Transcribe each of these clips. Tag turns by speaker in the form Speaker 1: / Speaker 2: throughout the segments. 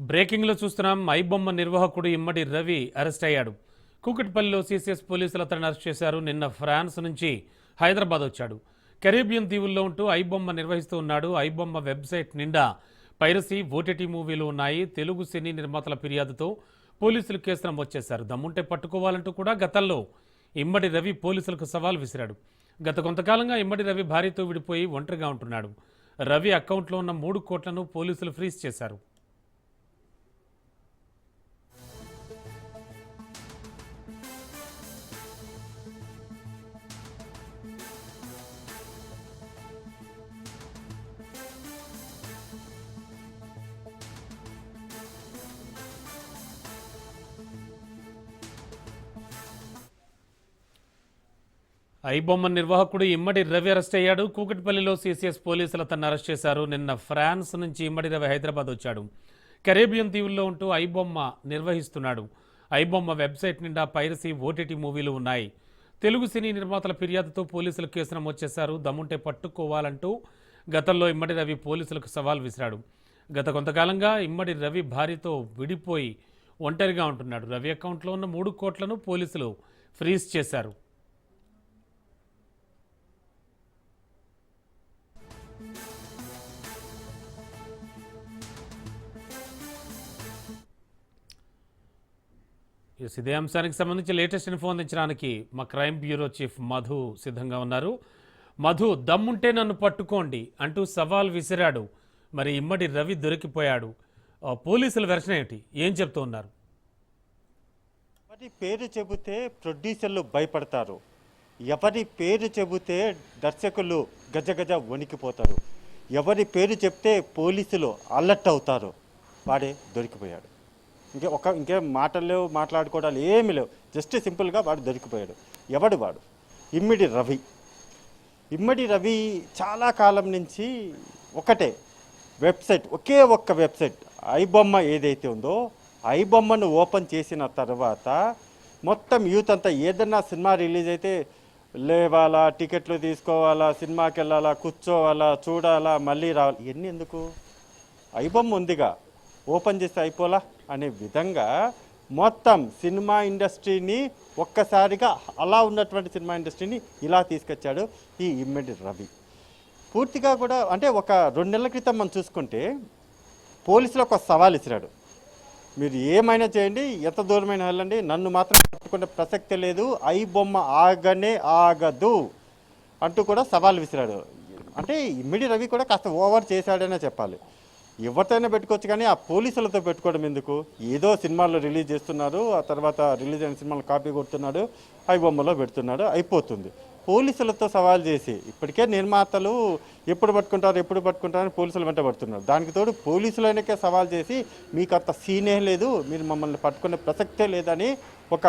Speaker 1: బ్రేకింగ్లో చూస్తున్నాం. ఐబొమ్మ నిర్వాహకుడు ఇమ్మడి రవి అరెస్ట్ అయ్యాడు. కూకట్పల్లిలో సీసీఎస్ పోలీసులు అతన్ని అరెస్ట్ చేశారు. నిన్న ఫ్రాన్స్ నుంచి హైదరాబాద్ వచ్చాడు. కరేబియన్ దీవుల్లో ఉంటూ ఐబొమ్మ నిర్వహిస్తూ ఉన్నాడు. ఐబొమ్మ వెబ్సైట్ నిండా పైరసీ ఓటీటీ మూవీలు ఉన్నాయి. తెలుగు సినీ నిర్మాతల ఫిర్యాదుతో పోలీసులు కేసు నమోదు చేశారు. దమ్ముంటే పట్టుకోవాలంటూ కూడా గతంలో ఇమ్మడి రవి పోలీసులకు సవాల్ విసిరాడు. గత కొంతకాలంగా ఇమ్మడి రవి భార్యతో విడిపోయి ఒంటరిగా ఉంటున్నాడు. రవి అకౌంట్లో ఉన్న మూడు కోట్లను పోలీసులు ఫ్రీజ్ చేశారు. ఐబొమ్మ నిర్వాహకుడు ఇమ్మడి రవి అరెస్ట్ అయ్యాడు. కూకట్పల్లిలో సీసీఎస్ పోలీసులు అతన్ని అరెస్ట్ చేశారు. నిన్న ఫ్రాన్స్ నుంచి ఇమ్మడి రవి హైదరాబాద్ వచ్చాడు. కరేబియన్ దీవుల్లో ఉంటూ ఐబొమ్మ నిర్వహిస్తున్నాడు. ఐబొమ్మ వెబ్సైట్ నిండా పైరసీ ఓటీటీ మూవీలు ఉన్నాయి. తెలుగు సినీ నిర్మాతల ఫిర్యాదుతో పోలీసులు కేసు నమోదు చేశారు. దమ్ముంటే పట్టుకోవాలంటూ గతంలో ఇమ్మడి రవి పోలీసులకు సవాల్ విసిరాడు. గత కొంతకాలంగా ఇమ్మడి రవి భార్యతో విడిపోయి ఒంటరిగా ఉంటున్నాడు. రవి అకౌంట్లో ఉన్న మూడు కోట్లను పోలీసులు ఫ్రీజ్ చేశారు. ఎస్, ఇదే అంశానికి సంబంధించి లేటెస్ట్ ఇన్ఫో అందించడానికి మా క్రైమ్ బ్యూరో చీఫ్ మధు సిద్ధంగా ఉన్నారు. మధు దమ్ముంటే నన్ను పట్టుకోండి అంటూ సవాల్ విసిరాడు. మరి ఇమ్మడి రవి దొరికిపోయాడు. పోలీసుల వెర్షన్ ఏంటి? ఏం చెప్తూ ఉన్నారు?
Speaker 2: ఎవరి పేరు చెబితే ప్రొడ్యూసర్లు భయపడతారు. ఎవరి పేరు చెబితే దర్శకులు గజగజ వణికిపోతారు. ఎవరి పేరు చెప్తే పోలీసులు అలర్ట్ అవుతారు. వాడే దొరికిపోయాడు. ఇంకే ఒక ఇంకేం మాటలు లేవు మాట్లాడుకోవడాలు ఏమీ లేవు. జస్ట్ సింపుల్గా వాడు దొరికిపోయాడు. ఎవడు వాడు? ఇమ్మిడి రవి. ఇమ్మడి రవి చాలా కాలం నుంచి ఒకటే వెబ్సైట్ ఒకే ఒక్క వెబ్సైట్ ఐబొమ్మ ఏదైతే ఉందో ఐబొమ్మను ఓపెన్ చేసిన తర్వాత మొత్తం యూత్ అంతా ఏదన్నా సినిమా రిలీజ్ అయితే లేవాలా టికెట్లు తీసుకోవాలా సినిమాకి వెళ్ళాలా కూర్చోవాలా చూడాలా మళ్ళీ రావాలి. ఇవన్నీ ఎందుకు? ఐబొమ్మ ఉందిగా. ఓపెన్ చేస్తే అయిపోలా? అనే విధంగా మొత్తం సినిమా ఇండస్ట్రీని ఒక్కసారిగా అలా ఉన్నటువంటి సినిమా ఇండస్ట్రీని ఇలా తీసుకొచ్చాడు ఈ ఇమ్మడి రవి. పూర్తిగా కూడా అంటే ఒక రెండు నెలల క్రితం మనం చూసుకుంటే పోలీసులు ఒక సవాల్ ఇచ్చినాడు మీరు ఏమైనా చేయండి ఎంత దూరమైనా వెళ్ళండి నన్ను మాత్రం పట్టుకునే ప్రసక్తి లేదు ఐ బొమ్మ ఆగనే ఆగదు అంటూ కూడా సవాల్ విసిరాడు. అంటే ఇమ్మిడి రవి కూడా కాస్త ఓవర్ చేశాడనే చెప్పాలి. ఎవరితోనే పెట్టుకోవచ్చు కానీ ఆ పోలీసులతో పెట్టుకోవడం ఎందుకు? ఏదో సినిమాల్లో రిలీజ్ చేస్తున్నారు ఆ తర్వాత రిలీజ్ అయిన సినిమాలు కాపీ కొడుతున్నాడు అవి బొమ్మలో పెడుతున్నాడు అయిపోతుంది. పోలీసులతో సవాల్ చేసి ఇప్పటికే నిర్మాతలు ఎప్పుడు పట్టుకుంటారు ఎప్పుడు పట్టుకుంటారని పోలీసులు వెంట పడుతున్నారు. దానికి తోడు పోలీసులైనకే సవాల్ చేసి మీకు అంత సీనే లేదు మీరు మమ్మల్ని పట్టుకునే ప్రసక్తే లేదని ఒక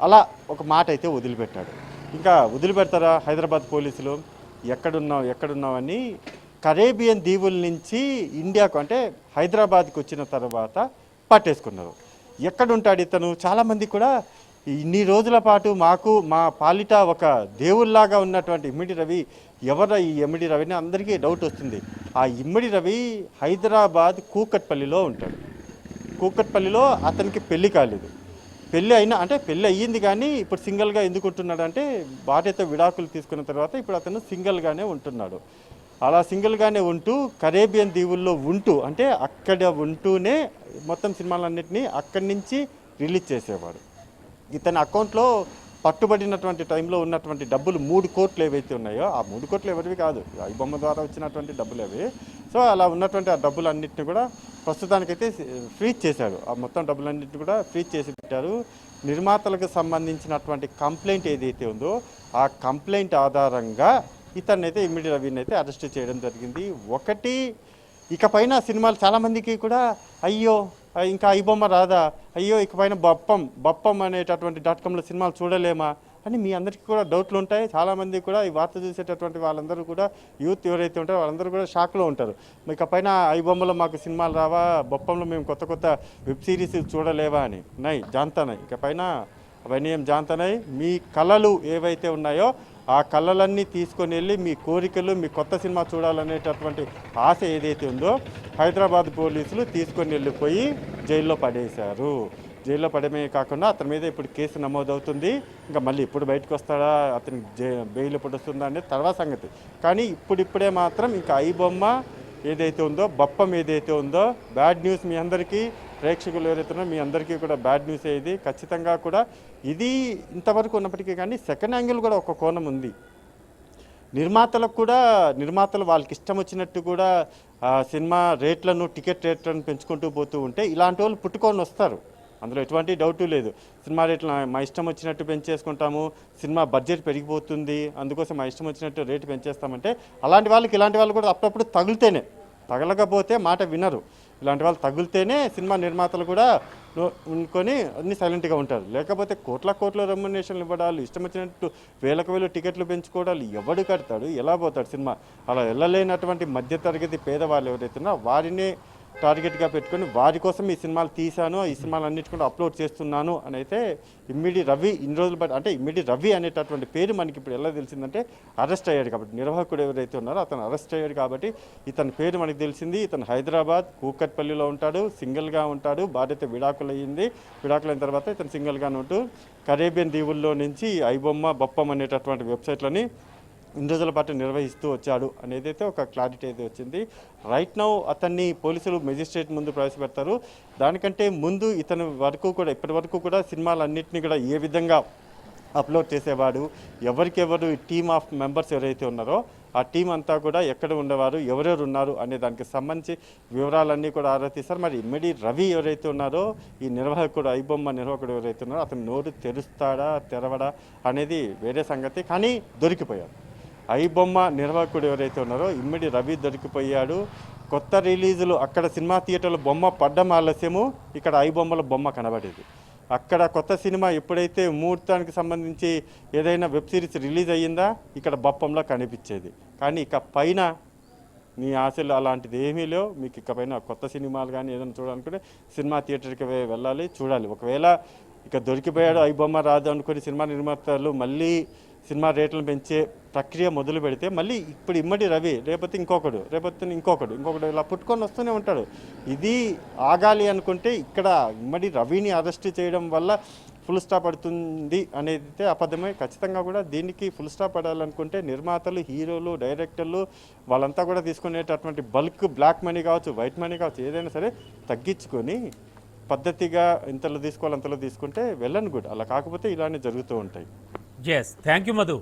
Speaker 2: అలా ఒక మాట అయితే వదిలిపెట్టాడు. ఇంకా వదిలిపెడతారా హైదరాబాద్ పోలీసులు? ఎక్కడున్నావు ఎక్కడున్నావని కరేబియన్ దీవుల నుంచి ఇండియాకు అంటే హైదరాబాద్కి వచ్చిన తర్వాత పట్టేసుకున్నారు. ఎక్కడుంటాడు ఇతను? చాలామంది కూడా ఇన్ని రోజుల పాటు మాకు మా పాలిట ఒక దేవుల్లాగా ఉన్నటువంటి ఇమ్మిడి రవి ఎవరు ఈ ఎమ్మిడి రవిని? అందరికీ డౌట్ వస్తుంది. ఆ ఇమ్మిడి రవి హైదరాబాద్ కూకట్పల్లిలో ఉంటాడు. కూకట్పల్లిలో అతనికి పెళ్ళి కాలేదు. పెళ్ళి అయినా అంటే పెళ్ళి అయ్యింది కానీ ఇప్పుడు సింగిల్గా ఎందుకు ఉంటున్నాడు అంటే భార్యతో విడాకులు తీసుకున్న తర్వాత ఇప్పుడు అతను సింగిల్గానే ఉంటున్నాడు. అలా సింగిల్గానే ఉంటూ కరేబియన్ దీవుల్లో ఉంటూ అంటే అక్కడ ఉంటూనే మొత్తం సినిమాలన్నింటినీ అక్కడి నుంచి రిలీజ్ చేసేవాడు. ఇతని అకౌంట్లో పట్టుబడినటువంటి టైంలో ఉన్నటువంటి డబ్బులు మూడు కోట్లు ఏవైతే ఉన్నాయో ఆ మూడు కోట్లు ఎవరివి కాదు ఈ బొమ్మ ద్వారా వచ్చినటువంటి డబ్బులు అవి. సో అలా ఉన్నటువంటి ఆ డబ్బులన్నింటినీ కూడా ప్రస్తుతానికైతే ఫ్రీజ్ చేశాడు. ఆ మొత్తం డబ్బులన్నింటినీ కూడా ఫ్రీజ్ చేసి పెట్టారు. నిర్మాతలకు సంబంధించినటువంటి కంప్లైంట్ ఏదైతే ఉందో ఆ కంప్లైంట్ ఆధారంగా ఇతన్ని అయితే ఇమ్మీడియట్ రవిని అయితే అరెస్ట్ చేయడం జరిగింది. ఒకటి ఇకపైన సినిమాలు చాలామందికి కూడా అయ్యో ఇంకా ఐబొమ్మ రాదా? అయ్యో ఇకపైన బప్పం బప్పం అనేటటువంటి డాట్ కామ్లో సినిమాలు చూడలేమా? అని మీ అందరికీ కూడా డౌట్లు ఉంటాయి. చాలామంది కూడా ఈ వార్త చూసేటటువంటి వాళ్ళందరూ కూడా యూత్ ఎవరైతే ఉంటారో వాళ్ళందరూ కూడా షాక్లో ఉంటారు. మరి ఇకపైన ఐబొమ్మలో మాకు సినిమాలు రావా? బొప్పంలో మేము కొత్త కొత్త వెబ్ సిరీస్ చూడలేవా అని. నై జాంతానాయి ఇకపైన అవన్నీ ఏం జాంతనై? మీ కళలు ఏవైతే ఉన్నాయో ఆ కళలన్నీ తీసుకొని వెళ్ళి మీ కోరికలు మీ కొత్త సినిమా చూడాలనేటటువంటి ఆశ ఏదైతే ఉందో హైదరాబాద్ పోలీసులు తీసుకొని వెళ్ళిపోయి జైల్లో పడేశారు. జైల్లో పడమే కాకుండా అతని మీద ఇప్పుడు కేసు నమోదవుతుంది. ఇంకా మళ్ళీ ఇప్పుడు బయటకు వస్తాడా? అతనికి జై బెయిల్ ఇప్పుడు వస్తుందా అనేది తర్వాత సంగతి. కానీ ఇప్పుడిప్పుడే మాత్రం ఇంకా ఐ బొమ్మ ఏదైతే ఉందో బప్పం ఏదైతే ఉందో బ్యాడ్ న్యూస్ మీ అందరికీ ప్రేక్షకులు ఎవరైతే మీ అందరికీ కూడా బ్యాడ్ న్యూస్ ఇది. ఖచ్చితంగా కూడా ఇది ఇంతవరకు ఉన్నప్పటికీ కానీ సెకండ్ యాంగిల్ కూడా ఒక కోణం ఉంది. నిర్మాతలకు కూడా నిర్మాతలు వాళ్ళకి ఇష్టం వచ్చినట్టు కూడా సినిమా రేట్లను టికెట్ రేట్లను పెంచుకుంటూ పోతూ ఉంటే ఇలాంటి వాళ్ళు పుట్టుకొని వస్తారు. అందులో ఎటువంటి డౌటు లేదు. సినిమా రేట్లు మా ఇష్టం వచ్చినట్టు పెంచేసుకుంటాము సినిమా బడ్జెట్ పెరిగిపోతుంది అందుకోసం మా ఇష్టం వచ్చినట్టు రేటు పెంచేస్తామంటే అలాంటి వాళ్ళకి ఇలాంటి వాళ్ళు కూడా అప్పుడప్పుడు తగిలితేనే తగలకపోతే మాట వినరు. ఇలాంటి వాళ్ళు తగిలితేనే సినిమా నిర్మాతలు కూడా ఉండుకొని ఉనుకొని అన్ని సైలెంట్గా ఉంటారు. లేకపోతే కోట్ల కోట్ల రెమ్యునేషన్లు ఇవ్వడాలు ఇష్టం వచ్చినట్టు వేలకు వేలు టికెట్లు పెంచుకోవడాలు ఎవడు కడతాడు? ఎలా పోతాడు సినిమా? అలా వెళ్ళలేనటువంటి మధ్యతరగతి పేదవాళ్ళు ఎవరైతున్నా వారిని టార్గెట్గా పెట్టుకొని వారి కోసం ఈ సినిమాలు తీశాను ఈ సినిమాలు అన్నిటి కూడా అప్లోడ్ చేస్తున్నాను అని అయితే ఇమ్మిడి రవి ఇన్ని రోజులు బట్టి అంటే ఇమ్మిడి రవి అనేటటువంటి పేరు మనకి ఇప్పుడు ఎలా తెలిసిందంటే అరెస్ట్ అయ్యాడు కాబట్టి నిర్వాహకుడు ఎవరైతే ఉన్నారో అతను అరెస్ట్ అయ్యాడు కాబట్టి ఇతని పేరు మనకి తెలిసింది. ఇతను హైదరాబాద్ కూకట్పల్లిలో ఉంటాడు సింగిల్గా ఉంటాడు భార్యతో విడాకులు అయ్యింది విడాకులైన తర్వాత ఇతను సింగిల్గానే ఉంటూ కరేబియన్ దీవుల్లో నుంచి ఐబొమ్మ బొప్పం అనేటటువంటి వెబ్సైట్లని ఇన్ని రోజుల పాటు నిర్వహిస్తూ వచ్చాడు అనేది అయితే ఒక క్లారిటీ అయితే వచ్చింది. రైట్ నౌ అతన్ని పోలీసులు మెజిస్ట్రేట్ ముందు ప్రవేశపెడతారు. దానికంటే ముందు ఇతని వరకు కూడా ఇప్పటి వరకు కూడా సినిమాలన్నింటినీ కూడా ఏ విధంగా అప్లోడ్ చేసేవాడు ఎవరికెవరు టీమ్ ఆఫ్ మెంబర్స్ ఎవరైతే ఉన్నారో ఆ టీం అంతా కూడా ఎక్కడ ఉండేవారు ఎవరెవరు ఉన్నారు అనే దానికి సంబంధించి వివరాలన్నీ కూడా ఆరా తీస్తారు మరి ఇమ్మడి రవి ఎవరైతే ఉన్నారో ఈ నిర్వాహకుడు ఐబొమ్మ నిర్వాహకుడు ఎవరైతే ఉన్నారో అతను నోరు తెరుస్తాడా తెరవడా అనేది వేరే సంగతి. కానీ దొరికిపోయారు ఐ బొమ్మ నిర్వాహకుడు ఎవరైతే ఉన్నారో ఇమ్మడి రవి దొరికిపోయాడు. కొత్త రిలీజులు అక్కడ సినిమా థియేటర్లో బొమ్మ పడ్డం ఆలస్యము. ఇక్కడ ఐబొమ్మల బొమ్మ కనబడేది. అక్కడ కొత్త సినిమా ఎప్పుడైతే ముహూర్తానికి సంబంధించి ఏదైనా వెబ్ సిరీస్ రిలీజ్ అయ్యిందా ఇక్కడ బొప్పంలో కనిపించేది. కానీ ఇక పైన మీ ఆశలు అలాంటిది ఏమీ లేవు. మీకు ఇక పైన కొత్త సినిమాలు కానీ ఏదైనా చూడాలనుకుంటే సినిమా థియేటర్కి వెళ్ళాలి చూడాలి. ఒకవేళ ఇక దొరికిపోయాడు ఐ బొమ్మ రాదు అనుకుని సినిమా నిర్మాతలు మళ్ళీ సినిమా రేట్లను పెంచే ప్రక్రియ మొదలు పెడితే మళ్ళీ ఇప్పుడు ఇమ్మడి రవి రేపొద్దు ఇంకొకడు రేపొద్దు ఇంకొకడు ఇంకొకడు ఇలా పుట్టుకొని వస్తూనే ఉంటాడు. ఇది ఆగాలి అనుకుంటే ఇక్కడ ఇమ్మడి రవిని అరెస్ట్ చేయడం వల్ల ఫుల్ స్టాప్ పడుతుంది అనేది అబద్ధమే. ఖచ్చితంగా కూడా దీనికి ఫుల్ స్టాప్ పడాలనుకుంటే నిర్మాతలు హీరోలు డైరెక్టర్లు వాళ్ళంతా కూడా తీసుకునేటటువంటి బల్క్ బ్లాక్ మనీ కావచ్చు వైట్ మనీ కావచ్చు ఏదైనా సరే తగ్గించుకొని పద్ధతిగా ఇంతలో తీసుకోవాలి అంతలో తీసుకుంటే వెళ్ళను గుడ్ అలా కాకపోతే ఇలానే జరుగుతూ ఉంటాయి.
Speaker 1: Yes thank you Madhu